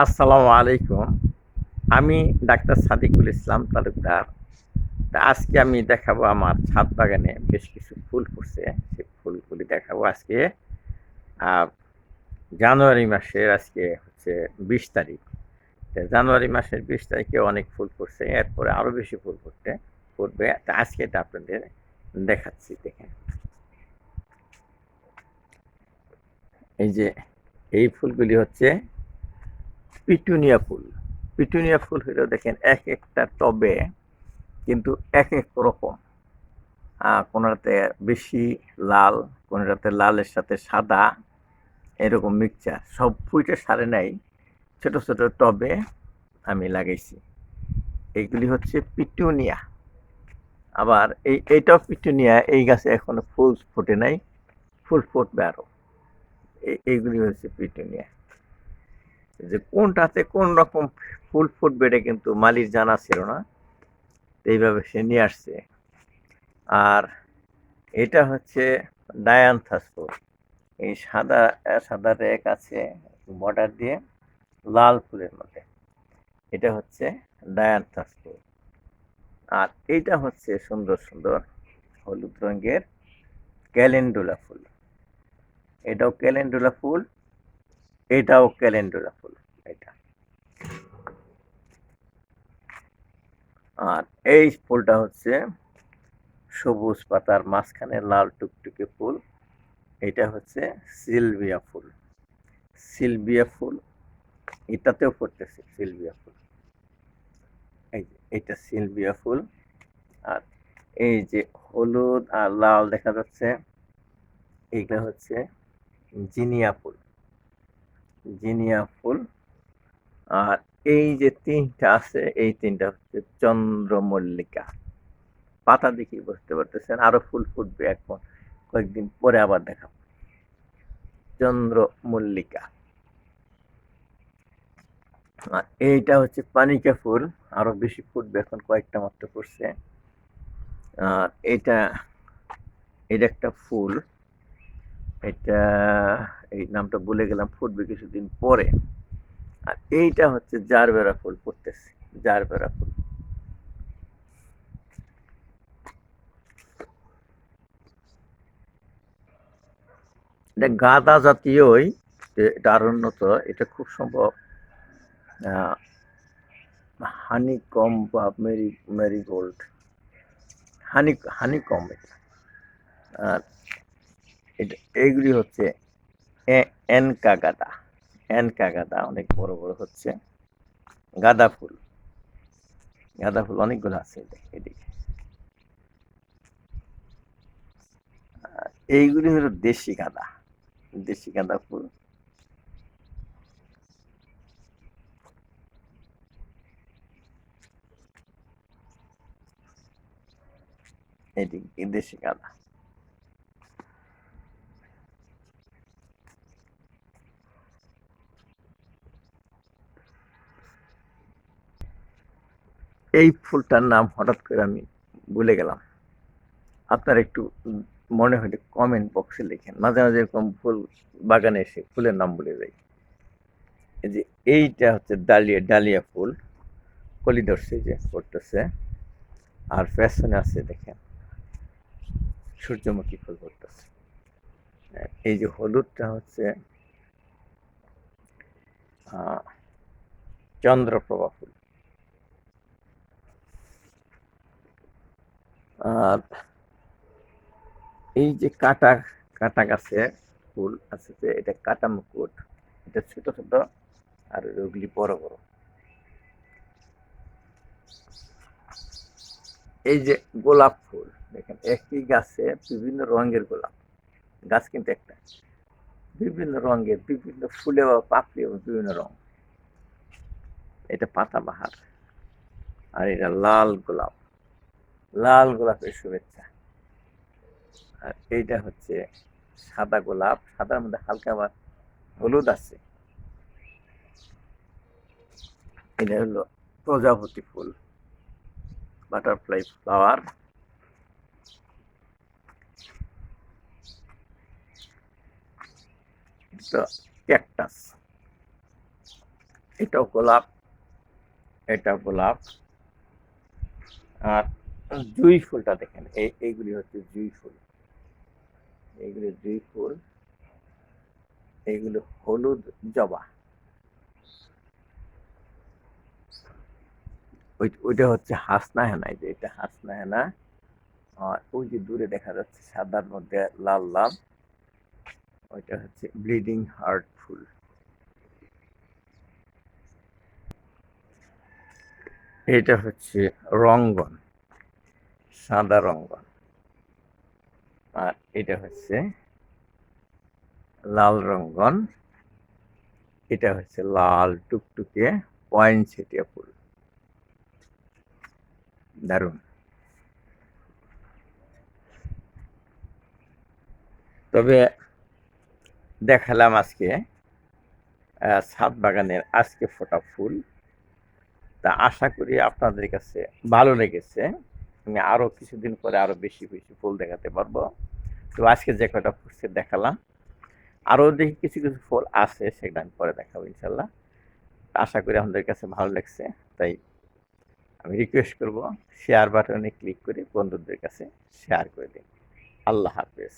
আসসালামু আলাইকুম। আমি ডাক্তার সাদিকুল ইসলাম তালুকদার। তা আজকে আমি দেখাবো আমার ছাদ বাগানে বেশ কিছু ফুল ফুটছে। সেই ফুলগুলি দেখাবো আজকে। আহ, জানুয়ারি মাসের আজকে হচ্ছে বিশ তারিখ। জানুয়ারি মাসের বিশ তারিখে অনেক ফুল ফুটছে এরপরে আরও বেশি ফুল ফুটতে ফুটবে। তা আজকে এটা আপনাদের দেখাচ্ছি দেখেন। এই যে এই ফুলগুলি হচ্ছে পিটুনিয়া ফুল। পিটুনিয়া ফুল হলো দেখেন এক একটা টবে কিন্তু এক এক রকম। কোনোটাতে বেশি লাল, কোনোটাতে লালের সাথে সাদা, এরকম মিক্সচার সব ফুলটা সারে নাই, ছোট ছোট টবে আমি লাগাইছি। এইগুলি হচ্ছে পিটুনিয়া। আবার এই এইটাও পিটুনিয়া, এই গাছে এখনও ফুল ফোটে নাই, ফুল ফুটবে আরও এই- এইগুলি হচ্ছে পিটুনিয়া। যে কোনটাতে কোন রকম ফুল ফুটবে এটা কিন্তু মালির জানা ছিল না, এইভাবে সে নিয়ে আসছে। আর এটা হচ্ছে ডায়ান্থাস ফুল এই সাদা সাদা রেক আছে বর্ডার দিয়ে, লাল ফুলের মধ্যে। এটা হচ্ছে ডায়ান্থাস ফুল আর এইটা হচ্ছে সুন্দর সুন্দর হলুদ রঙের ক্যালেন্ডুলা ফুল। এটাও ক্যালেন্ডুলা ফুল। এটাও ক্যালেন্ডুলা ফুল, এটা। আর এই ফুলটা হচ্ছে সবুজ পাতার মাঝখানে লাল টুকটুকে ফুল, এটা হচ্ছে সিলভিয়া ফুল। সিলভিয়া ফুল, এটাতেও পড়তেছে সিলভিয়া ফুল। এই যে, এটা সিলভিয়া ফুল। আর এই যে হলুদ আর লাল দেখা যাচ্ছে এইগুলো হচ্ছে জিনিয়া ফুল। জিনিয়া ফুল। আর এই যে তিনটা আছে, এই তিনটা হচ্ছে চন্দ্রমল্লিকা। পাতা দেখি বুঝতে পারতেছেন, আরও ফুল ফুটবে এখন। কয়েকদিন পরে আবার দেখাবো। চন্দ্রমল্লিকা। আর এইটা হচ্ছে পানিকা ফুল, আরও বেশি ফুটবে এখন, কয়েকটা মাত্র ফুটছে। আর এটা এটা একটা ফুল। এটা, এই নামটা ভুলে গেলাম, ফুটবে কিছুদিন পরে। আর এইটা হচ্ছে জারবেরা ফুল ফুটতেছে জারবেরা ফুল। এটা গাঁদা জাতীয়ই এটা আর উন্নত এটা খুব সম্ভব হানি কম বা মেরি, মেরিগোল্ড। হানি হানি কম এটা। আর এটা, এইগুলি হচ্ছে এনকা গাদা এনকা গাদা অনেক বড় বড় হচ্ছে। গাঁদা ফুল। গাঁদা ফুল অনেকগুলো আছে এদিকে এইগুলি হলো দেশি গাঁদা দেশি গাঁদা ফুল। এদিকে, দেশি গাঁদা। এই ফুলটার নাম হঠাৎ করে আমি ভুলে গেলাম। আপনার একটু মনে হলে কমেন্ট বক্সে লিখেন। মাঝে মাঝে এরকম ফুল বাগানে এসে ফুলের নাম ভুলে যাই। যে এইটা হচ্ছে ডালিয়া ডালিয়া ফুল। কলি যে করতেছে আর ফ্যাশনে আছে দেখেন। সূর্যমুখী ফুল করতেছে এই যে হলুদটা হচ্ছে চন্দ্রপ্রভা ফুল। আর এই যে কাটা কাটা গাছে ফুল আছে যে, এটা কাটা মুকুট। এটা ছোট ছোট আর ওগুলি বড় বড়। এই যে গোলাপ ফুল, দেখেন, একই গাছে বিভিন্ন রঙের গোলাপ। গাছ কিন্তু একটা। বিভিন্ন রঙের, বিভিন্ন ফুলে বা পাপড়ি এবং বিভিন্ন রং। এটা পাতাবাহার। আর এটা লাল গোলাপ। লাল গোলাপের শুভেচ্ছা। আর এইটা হচ্ছে সাদা গোলাপ। সাদার মধ্যে হালকা আবার হলুদ আছে। এটা হলো প্রজাপতি ফুল, বাটারফ্লাই ফ্লাওয়ার। ক্যাকটাস। এটাও গোলাপ এটা গোলাপ। আর জুই ফুলটা দেখেন, এই, এইগুলি হচ্ছে জুই ফুল। এইগুলি জুই ফুল, এইগুলো হলুদ জবা। ওই, ওইটা হচ্ছে হাসনা হেনা যে এটা হাসনা হেনা। আর ওই যে দূরে দেখা যাচ্ছে সাদার মধ্যে লাল লাল, ওইটা হচ্ছে ব্লিডিং হার্ট ফুল। এটা হচ্ছে রঙ্গন। সাদা রঙ্গন আর এটা হচ্ছে লাল রঙ্গন এটা হচ্ছে লাল টুকটুকে পয়েন্ট ছেটিয়া ফুল। দারুণ। তবে দেখালাম আজকে ছাদ বাগানের আজকে ফোটা ফুল। তা আশা করি আপনাদের কাছে ভালো লেগেছে। আমি আরও কিছুদিন পরে আরও বেশি বেশি ফুল দেখাতে পারব। তো আজকে যে কটা ফুটছে দেখালাম আরও দেখি কিছু কিছু ফুল আছে সেটা আমি পরে দেখাবো ইনশাল্লাহ। আশা করি আমাদের কাছে ভালো লাগছে, তাই আমি রিকোয়েস্ট করব শেয়ার বাটনে ক্লিক করে বন্ধুদের কাছে শেয়ার করে দিন। আল্লাহ হাফেজ।